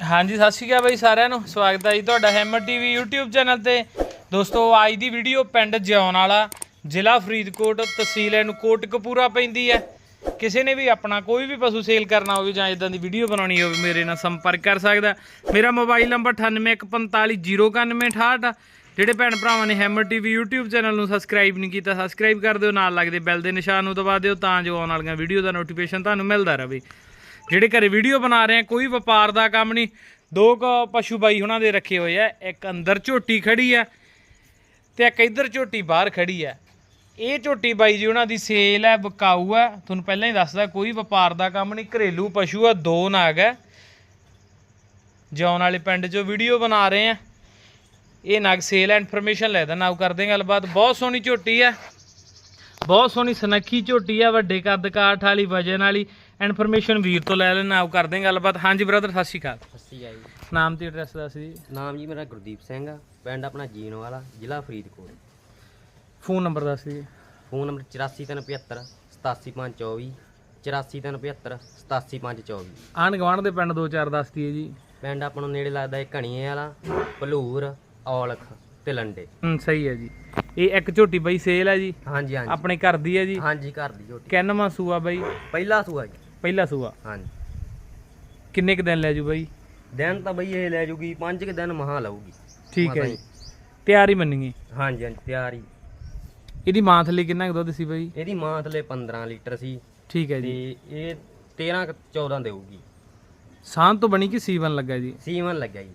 ਹਾਂਜੀ, ਸਤਿ ਸ਼੍ਰੀ ਅਕਾਲ ਬਾਈ ਸਾਰਿਆਂ ਨੂੰ। ਸਵਾਗਤ ਹੈ ਜੀ ਤੁਹਾਡਾ ਹੈਮਰ ਟੀਵੀ YouTube ਚੈਨਲ ਤੇ। ਦੋਸਤੋ, ਅੱਜ ਦੀ ਵੀਡੀਓ ਪਿੰਡ ਜਿਉਣ ਵਾਲਾ, ਜ਼ਿਲ੍ਹਾ ਫਰੀਦਕੋਟ, ਤਹਿਸੀਲ ਇਹਨੂੰ ਕੋਟਕਪੂਰਾ ਪੈਂਦੀ ਹੈ। ਕਿਸੇ ਨੇ ਵੀ ਆਪਣਾ ਕੋਈ ਵੀ ਪਸ਼ੂ ਸੇਲ ਕਰਨਾ ਹੋਵੇ ਜਾਂ ਇਦਾਂ ਦੀ ਵੀਡੀਓ ਬਣਾਉਣੀ ਹੋਵੇ, ਮੇਰੇ ਨਾਲ ਸੰਪਰਕ ਕਰ ਸਕਦਾ। ਮੇਰਾ ਮੋਬਾਈਲ ਨੰਬਰ 9815409168 ਜਿਹੜੇ ਭੈਣ ਭਰਾਵਾਂ ਨੇ ਹੈਮਰ ਟੀਵੀ YouTube ਚੈਨਲ ਨੂੰ ਸਬਸਕ੍ਰਾਈਬ ਨਹੀਂ ਕੀਤਾ ਸਬਸਕ੍ਰਾਈਬ ਕਰ ਦਿਓ, ਨਾਲ ਲੱਗਦੇ ਬੈਲ ਦੇ ਨਿਸ਼ਾਨ ਨੂੰ ਦਬਾ ਦਿਓ, ਤਾਂ ਜੋ ਆਉਣ ਵਾਲੀਆਂ ਵੀਡੀਓ ਦਾ ਨੋਟੀਫਿਕੇਸ਼ਨ ਤੁਹਾਨੂੰ ਮਿਲਦਾ ਰਹੇ। ਜਿਹੜੇ ਘਰੇ ਵੀਡੀਓ ਬਣਾ ਰਹੇ ਆ, ਕੋਈ ਵਪਾਰ ਦਾ ਕੰਮ ਨਹੀਂ। ਦੋ ਕ ਪਸ਼ੂ ਬਾਈ ਉਹਨਾਂ ਦੇ ਰੱਖੇ ਹੋਏ ਆ, ਇੱਕ ਅੰਦਰ ਝੋਟੀ ਖੜੀ ਆ ਤੇ ਇੱਕ ਇੱਧਰ ਝੋਟੀ ਬਾਹਰ ਖੜੀ ਆ। ਇਹ ਝੋਟੀ ਬਾਈ ਜੀ ਉਹਨਾਂ ਦੀ ਸੇਲ ਹੈ ਵਿਕਾਊ ਹੈ ਤੁਹਾਨੂੰ ਪਹਿਲਾਂ ਹੀ ਦੱਸਦਾ, ਕੋਈ ਵਪਾਰ ਦਾ ਕੰਮ ਨਹੀਂ, ਘਰੇਲੂ ਪਸ਼ੂ ਆ, ਦੋ ਨਾਗ ਹੈ ਜੌਨ ਵਾਲੇ ਪਿੰਡ 'ਚੋਂ ਵੀਡੀਓ ਬਣਾ ਰਹੇ ਆ। ਇਹ ਨਾਗ ਸੇਲ ਇਨਫੋਰਮੇਸ਼ਨ ਲੈ ਦਾ ਨਾਉ ਕਰਦੇ ਗੱਲਬਾਤ। ਬਹੁਤ ਸੋਹਣੀ ਝੋਟੀ ਹੈ ਬਹੁਤ ਸੋਹਣੀ ਸਨੱਖੀ ਝੋਟੀ ਆ ਵੱਡੇ ਕੱਦ ਕਾਠ ਵਾਲੀ ਵਜਨ ਵਾਲੀ। ਇਨਫੋਰਮੇਸ਼ਨ ਵੀਰ ਤੋਂ ਲੈ ਲੈਣਾ ਨਾਉ ਕਰਦੇ ਹਾਂ ਗੱਲਬਾਤ। ਹਾਂਜੀ ਬ੍ਰਦਰ ਸਤਿ ਸ਼੍ਰੀ ਅਕਾਲ। ਸੱਸੀ ਆ ਜੀ। ਨਾਮ ਤੇ ਐਡਰੈਸ ਦੱਸ ਜੀ। ਨਾਮ ਜੀ ਮੇਰਾ ਗੁਰਦੀਪ ਸਿੰਘ ਆ ਪਿੰਡ ਆਪਣਾ ਜੀਨ ਵਾਲਾ ਜ਼ਿਲ੍ਹਾ ਫਰੀਦਕੋਟ। ਫੋਨ ਨੰਬਰ ਦੱਸ ਜੀ। ਫੋਨ ਨੰਬਰ 84375 87524 84375 87524 ਆਣ ਗਵਾਂਢ ਦੇ ਪਿੰਡ ਦੋ ਚਾਰ ਦੱਸ ਦਈਏ ਜੀ। ਪਿੰਡ ਆਪਾਂ ਨੂੰ ਨੇੜੇ ਲੱਗਦਾ ਹੈ ਘਣੀਏ ਵਾਲਾ ਭਲੂਰ ਔਲਖ ਤੇ ਲੰਡੇ। ਹੂੰ ਸਹੀ ਹੈ ਜੀ। ਇਹ ਇੱਕ ਝੋਟੀ ਬਾਈ ਸੇਲ ਹੈ ਜੀ। ਹਾਂਜੀ ਹਾਂਜੀ। ਆਪਣੇ ਘਰ ਦੀ ਹੈ ਜੀ। ਹਾਂਜੀ ਘਰ ਦੀ ਝੋਟੀ। ਕਿੰਨਵਾਂ ਸੂਆ ਬਾਈ? ਪਹਿਲਾ ਸੂਆ ਜੀ। ਪਹਿਲਾ ਸੂਆ। ਹਾਂਜੀ। ਕਿੰਨੇ ਕ ਦਿਨ ਲੈ ਜੂ ਬਾਈ? ਦਿਨ ਤਾਂ ਬਈ ਇਹ ਲੈ ਜੂਗੀ ਪੰਜ ਕੁ ਦਿਨ ਮਹਾ ਲਊਗੀ। ਠੀਕ ਹੈ ਜੀ। ਤਿਆਰ ਮੰਨੀਏ? ਹਾਂਜੀ ਹਾਂਜੀ ਤਿਆਰੀ। ਇਹਦੀ ਮਾਂ ਥੱਲੇ ਕਿੰਨਾ ਕੁ ਦੁੱਧ ਸੀ ਬਾਈ? ਇਹਦੀ ਮਾਂ ਥਲੇ 15 ਲੀਟਰ ਸੀ। ਠੀਕ ਹੈ ਤੇ ਜੀ ਇਹ 13 ਕੁ 14 ਦੇਊਗੀ। ਸਾਂਝ ਤੋਂ ਬਣੀ ਕਿ ਸੀਵਨ ਲੱਗਾ ਜੀ? ਸੀਮਨ ਲੱਗਿਆ ਜੀ।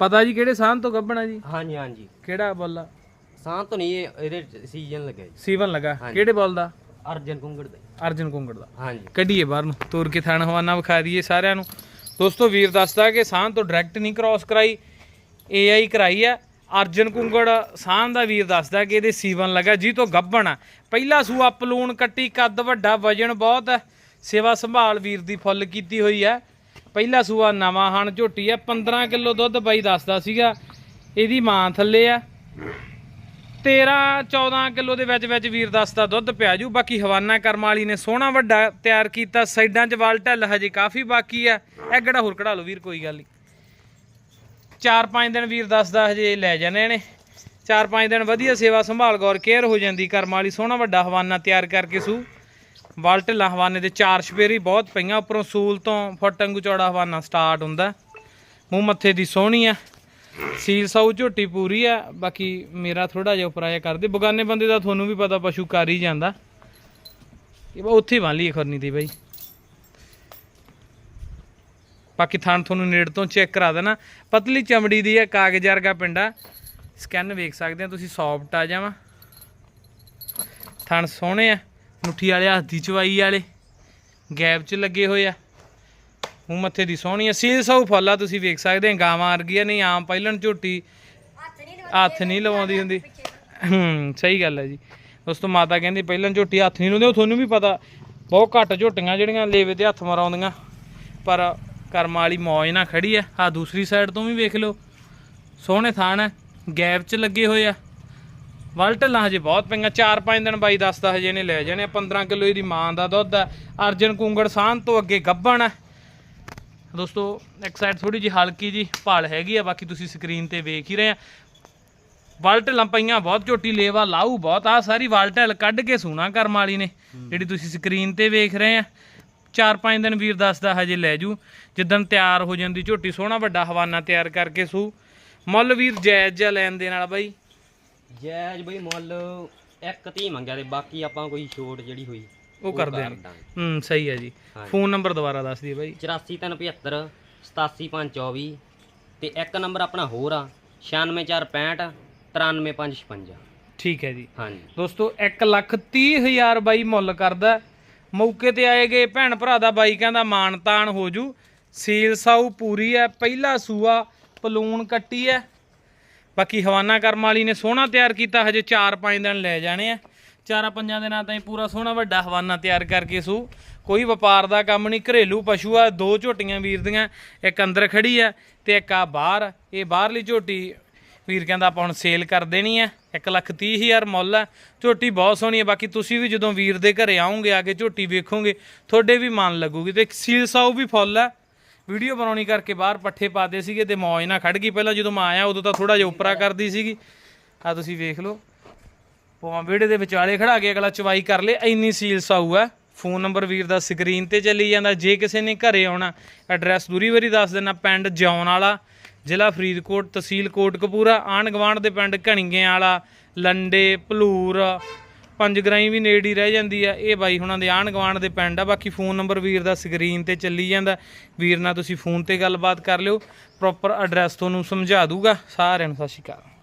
ਪਤਾ ਜੀ ਕਿਹੜੇ ਸਾਂਝ ਤੋਂ ਗੱਭਣਾ ਜੀ? ਹਾਂਜੀ ਹਾਂਜੀ। ਕਿਹੜਾ ਬੋਲਦਾ ਸਾਂ ਤੋਂ ਨਹੀਂ ਇਹ ਇਹਦੇ ਸੀਜ਼ਨ ਲੱਗਿਆ ਜੀ। ਸੀਵਨ ਲੱਗਾ। ਕਿਹੜੇ ਬੋਲ ਦਾ? ਅਰਜਨ ਕੁੰਗੜ ਦੇ ਅਰਜਨ ਕੁੰਗੜ ਦਾ। ਹਾਂਜੀ। ਕੱਢੀਏ ਬਾਹਰ ਨੂੰ ਤੋਰ ਕੇ ਥਣ ਹਵਾਨਾ ਵਿਖਾ ਦਈਏ ਸਾਰਿਆਂ ਨੂੰ। ਦੋਸਤੋ ਵੀਰ ਦੱਸਦਾ ਕਿ ਸਾਂਝ ਤੋਂ ਡਾਇਰੈਕਟ ਨਹੀਂ ਕ੍ਰਾਸ ਕਰਾਈ ਏਆਈ ਕਰਾਈ ਆ। ਅਰਜਨ ਕੁੰਗੜ ਸਾਂਝ ਦਾ ਵੀਰ ਦੱਸਦਾ ਕਿ ਇਹਦੇ ਸੀਵਨ ਲੱਗਾ ਜੀ ਤੋਂ ਗੱਭਣ ਆ। ਪਹਿਲਾ ਸੂਆ ਪਲੂਣ ਕੱਟੀ ਕੱਦ ਵੱਡਾ ਵਜਨ ਬਹੁਤ ਹੈ ਸੇਵਾ ਸੰਭਾਲ ਵੀਰ ਦੀ ਫੁੱਲ ਕੀਤੀ ਹੋਈ ਹੈ ਪਹਿਲਾ ਸੂਆ ਨਵਾਂ ਹਣ ਝੋਟੀ ਆ 15 ਕਿਲੋ ਦੁੱਧ ਬਾਈ ਦੱਸਦਾ ਸੀਗਾ, ਇਹਦੀ ਮਾਂ ਥੱਲੇ ਆ। 13 14 ਕਿਲੋ ਦੇ ਵਿੱਚ ਵਿੱਚ ਵੀਰ ਦੱਸਦਾ ਦੁੱਧ ਪਿਆ ਜੂ, ਬਾਕੀ ਹਵਾਨਾ ਕਰਮ ਵਾਲੀ ਨੇ ਸੋਹਣਾ ਵੱਡਾ ਤਿਆਰ ਕੀਤਾ, ਸਾਈਡਾਂ 'ਚ ਵਾਲ ਢੱਲ ਹਜੇ ਕਾਫੀ ਬਾਕੀ ਆ। ਇਹ ਗੜਾ ਹੋਰ ਕਢਾ ਲਓ ਵੀਰ, ਕੋਈ ਗੱਲ ਨਹੀਂ। 4-5 ਦਿਨ ਵੀਰ ਦੱਸਦਾ ਹਜੇ ਲੈ ਜਾਣੇ ਨੇ। 4-5 ਦਿਨ ਵਧੀਆ ਸੇਵਾ ਸੰਭਾਲ, ਗੌਰ, ਕੇਅਰ ਹੋ ਜਾਂਦੀ, ਕਰਮ ਵਾਲੀ ਸੋਹਣਾ ਵੱਡਾ ਹਵਾਨਾ ਤਿਆਰ ਕਰਕੇ ਸੂ। ਵਾਲ ਢਿੱਲਾ ਹਵਾਨੇ ਦੇ ਚਾਰ ਛਪੇਰੀ ਬਹੁਤ ਪਈਆਂ। ਉੱਪਰੋਂ ਸੂਲ ਤੋਂ ਫੁੱਟ ਅੰਗੂ ਚੌੜਾ ਹਵਾਨਾ ਸਟਾਰਟ ਹੁੰਦਾ ਮੂੰਹ ਮੱਥੇ ਦੀ ਸੋਹਣੀ ਆ ਸੀਲ ਸਾਊ ਝੋਟੀ ਪੂਰੀ ਆ ਬਾਕੀ ਮੇਰਾ ਥੋੜਾ ਜਿਹਾ ਉਪਰਾਇਆ ਕਰਦੇ। ਬਗਾਨੇ ਬੰਦੇ ਦਾ ਤੁਹਾਨੂੰ ਵੀ ਪਤਾ ਪਸ਼ੂ ਕਰ ਹੀ ਜਾਂਦਾ। ਇਹ ਬਾ ਉੱਥੇ ਬੰਨ ਲਈ ਖਰਨੀ ਦੀ ਬਾਈ। ਬਾਕੀ ਥਣ ਤੁਹਾਨੂੰ ਨੇੜ ਤੋਂ ਚੈੱਕ ਕਰਾ ਦੇਣਾ। ਪਤਲੀ ਚਮੜੀ ਦੀ ਹੈ, ਕਾਗਜ਼ ਵਰਗਾ ਪਿੰਡਾ ਸਕੈਨ ਵੇਖ ਸਕਦੇ ਆ ਤੁਸੀਂ ਸੌਫਟ ਆ ਜਾਵਾਂ। ਥਣ ਸੋਹਣੇ ਆ। ਮੁੱਠੀ ਵਾਲੇ ਹੱਥ ਦੀ ਚਵਾਈ ਵਾਲੇ ਗੈਪ 'ਚ ਲੱਗੇ ਹੋਏ ਆ। ਮੂੰਹ ਮੱਥੇ ਦੀ ਸੋਹਣੀ ਆ। ਸੀਲ ਸਾਊ ਫੁੱਲ ਤੁਸੀਂ ਵੇਖ ਸਕਦੇ ਆ ਗਾਵਾਂ ਵਰਗੀ ਆ ਨਹੀਂ ਆਮ ਪਹਿਲਣ ਝੋਟੀ। ਹੱਥ ਨਹੀਂ ਲਵਾਉਂਦੀ ਹੁੰਦੀ। ਹੂੰ ਸਹੀ ਗੱਲ ਹੈ ਜੀ। ਦੋਸਤੋ ਮਾਤਾ ਕਹਿੰਦੀ ਪਹਿਲਾਂ ਝੋਟੀ ਹੱਥ ਨਹੀਂ ਲਾਉਂਦੇ ਉਹ ਤੁਹਾਨੂੰ ਵੀ ਪਤਾ ਬਹੁਤ ਘੱਟ ਝੋਟੀਆਂ ਜਿਹੜੀਆਂ ਲੇਵੇ ਤੇ ਹੱਥ ਮਰਾਉਂਦੀਆਂ ਪਰ ਕਰਮ ਵਾਲੀ ਮੌਜ ਨਾਲ ਖੜੀ ਆ। ਆ ਦੂਸਰੀ ਸਾਈਡ ਤੋਂ ਵੀ ਵੇਖ ਲਓ। ਸੋਹਣੇ ਥਾਣ ਹੈ ਗੈਪ 'ਚ ਲੱਗੇ ਹੋਏ ਆ। ਵੱਲ ਢੱਲਾਂ ਹਜੇ ਬਹੁਤ ਪਈਆਂ 4-5 ਦਿਨ ਬਾਈ ਦੱਸਦਾ ਹਜੇ ਨੇ ਲੈ ਜਾਣੇ ਆ। 15 ਕਿਲੋ ਇਹਦੀ ਮਾਂ ਦਾ ਦੁੱਧ ਆ ਅਰਜਨ ਕੁੰਗੜ ਸਾਹਨ ਤੋਂ ਅੱਗੇ ਗੱਭਣ ਆ ਦੋਸਤੋ, ਇੱਕ ਸਾਈਡ ਥੋੜੀ ਜਿਹੀ ਹਲਕੀ ਜੀ ਭਾਲ ਹੈਗੀ ਆ, ਬਾਕੀ ਤੁਸੀਂ ਸਕਰੀਨ ਤੇ ਵੇਖ ਹੀ ਰਹੇ ਆ। ਵਾਲਟ ਪਈਆਂ, ਬਹੁਤ ਝੋਟੀ, ਲੇਵਾ ਲਾਊ ਬਹੁਤ ਆ, ਸਾਰੀ ਵਾਲਟਲ ਕੱਢ ਕੇ ਸੂਣਾ ਕਰਮ ਵਾਲੀ ਨੇ, ਜਿਹੜੀ ਤੁਸੀਂ ਸਕਰੀਨ ਤੇ ਵੇਖ ਰਹੇ ਆ। ਚਾਰ ਪੰਜ ਦਿਨ ਵੀਰ ਦੱਸਦਾ ਹਜੇ ਲੈ ਜੂ, ਜਿੱਦਣ ਤਿਆਰ ਹੋ ਜਾਂਦੀ ਝੋਟੀ, ਸੋਹਣਾ ਵੱਡਾ ਹਵਾਨਾ ਤਿਆਰ ਕਰਕੇ ਸੂ। ਮੁੱਲ ਵੀਰ ਜਾਇਜ਼ ਜਿਹਾ ਲੈਣ ਦੇ ਨਾਲ ਬਾਈ। ਜੈਜ ਬਈ ਮੁੱਲ ਇੱਕ ਤੀ ਮੰਗਿਆ ਤੇ ਬਾਕੀ ਆਪਾਂ ਕੋਈ ਛੋਟ ਜਿਹੜੀ ਹੋਈ ਉਹ ਕਰ ਦਿਆਂਗੇ। ਦਾਂਗੇ। ਹੂੰ ਸਹੀ ਹੈ ਜੀ। ਫੋਨ ਨੰਬਰ ਦੁਬਾਰਾ ਦੱਸ ਦਿਓ ਬਾਈ। 84375 87524 ਤੇ ਇੱਕ ਨੰਬਰ ਆਪਣਾ ਹੋਰ ਆ 96465 93556 ਠੀਕ ਹੈ ਜੀ। ਹਾਂਜੀ। ਦੋਸਤੋ 1 ਲੱਖ 30 ਹਜ਼ਾਰ ਬਾਈ ਮੁੱਲ ਕਰਦਾ। ਹੈ। ਮੌਕੇ ਤੇ ਆਏ ਗਏ ਭੈਣ ਭਰਾ ਦਾ ਬਾਈ ਕਹਿੰਦਾ ਮਾਣ ਤਾਣ ਹੋ ਜੂ। ਸੀਲ ਸਾਊ ਪੂਰੀ ਹੈ ਪਹਿਲਾ ਸੂਆ ਪਲੂਣ ਕੱਟੀ ਹੈ। ਬਾਕੀ ਹਵਾਨਾ ਕਰਮ ਵਾਲੀ ਨੇ ਸੋਹਣਾ ਤਿਆਰ ਕੀਤਾ, ਹਜੇ 4-5 ਦਿਨ ਲੈ ਜਾਣੇ ਆ। ਚਾਰਾਂ ਪੰਜਾਂ ਦਿਨਾਂ ਤਾਈਂ ਪੂਰਾ ਸੋਹਣਾ ਵੱਡਾ ਹਵਾਨਾ ਤਿਆਰ ਕਰਕੇ ਸੂ। ਕੋਈ ਵਪਾਰ ਦਾ ਕੰਮ ਨਹੀਂ, ਘਰੇਲੂ ਪਸ਼ੂ ਆ, ਦੋ ਝੋਟੀਆਂ ਵੀਰ ਦੀਆਂ, ਇੱਕ ਅੰਦਰ ਖੜੀ ਆ ਤੇ ਇੱਕ ਆ ਬਾਹਰ। ਇਹ ਬਾਹਰਲੀ ਝੋਟੀ ਵੀਰ ਕਹਿੰਦਾ ਆਪਾਂ ਹੁਣ ਸੇਲ ਕਰ ਦੇਣੀ ਹੈ 1 ਲੱਖ ਤੀਹ ਹਜ਼ਾਰ ਮੁੱਲ ਆ। ਝੋਟੀ ਬਹੁਤ ਸੋਹਣੀ ਹੈ ਬਾਕੀ ਤੁਸੀਂ ਵੀ ਜਦੋਂ ਵੀਰ ਦੇ ਘਰੇ ਆਉਂਗੇ, ਆ ਕੇ ਝੋਟੀ ਵੇਖੋਗੇ, ਤੁਹਾਡੇ ਵੀ ਮਨ ਲੱਗੂਗੀ ਤੇ ਸੀਲ ਸਾਊ ਵੀ ਫੁੱਲ ਆ। ਵੀਡੀਓ ਬਣਾਉਣੀ ਕਰਕੇ ਬਾਹਰ ਪੱਠੇ ਪਾਦੇ ਸੀਗੇ ਤੇ ਮੌਜ ਨਾਲ ਖੜ ਗਈ। ਪਹਿਲਾਂ ਜਦੋਂ ਮੈਂ ਆਇਆ, ਉਦੋਂ ਤਾਂ ਥੋੜਾ ਜਿਹਾ ਉਪਰਾ ਕਰਦੀ ਸੀਗੀ। ਆ ਤੁਸੀਂ ਵੇਖ ਲਓ। ਪਵਾਂ ਵਿਹੜੇ ਦੇ ਵਿਚਾਲੇ ਖੜਾ ਕੇ ਅਗਲਾ ਚਵਾਈ ਕਰ ਲੇ। ਇੰਨੀ ਸੀਲ ਸਾਊ ਹੈ ਫੋਨ ਨੰਬਰ ਵੀਰ ਦਾ ਸਕਰੀਨ ਤੇ ਚੱਲੀ ਜਾਂਦਾ। ਜੇ ਕਿਸੇ ਨੇ ਘਰੇ ਆਉਣਾ ਐਡਰੈਸ ਦੂਰੀ ਵਾਰੀ ਦੱਸ ਦੇਣਾ। ਪਿੰਡ ਜਿਉਣ ਵਾਲਾ, ਜ਼ਿਲ੍ਹਾ ਫਰੀਦਕੋਟ, ਤਹਿਸੀਲ ਕੋਟਕਪੂਰਾ ਆਣ ਗਵਾਂਡ ਦੇ ਪਿੰਡ ਘਣੀਆਂ ਵਾਲਾ, ਲੰਡੇ, ਭਲੂਰ ਪੰਜ ਪੰਜਗਰਾਈ ਵੀ ਨੇੜੇ ਹੀ ਰਹਿ ਜਾਂਦੀ ਆ। ਇਹ ਬਾਈ ਹੁਣਾਂ ਦੇ ਆਣ ਗਵਾਂਡ ਦੇ ਪਿੰਡ ਆ। ਬਾਕੀ ਫੋਨ ਨੰਬਰ ਵੀਰ ਦਾ ਸਕਰੀਨ ਤੇ ਚੱਲੀ ਜਾਂਦਾ। ਵੀਰ ਨਾਲ ਤੁਸੀਂ ਫੋਨ ਤੇ ਗੱਲਬਾਤ ਕਰ ਲਿਓ। ਪ੍ਰੋਪਰ ਐਡਰੈਸ ਤੁਹਾਨੂੰ ਸਮਝਾ ਦੂਗਾ। ਸਾਰਿਆਂ ਨੂੰ ਸਤਿ ਸ਼੍ਰੀ ਅਕਾਲ।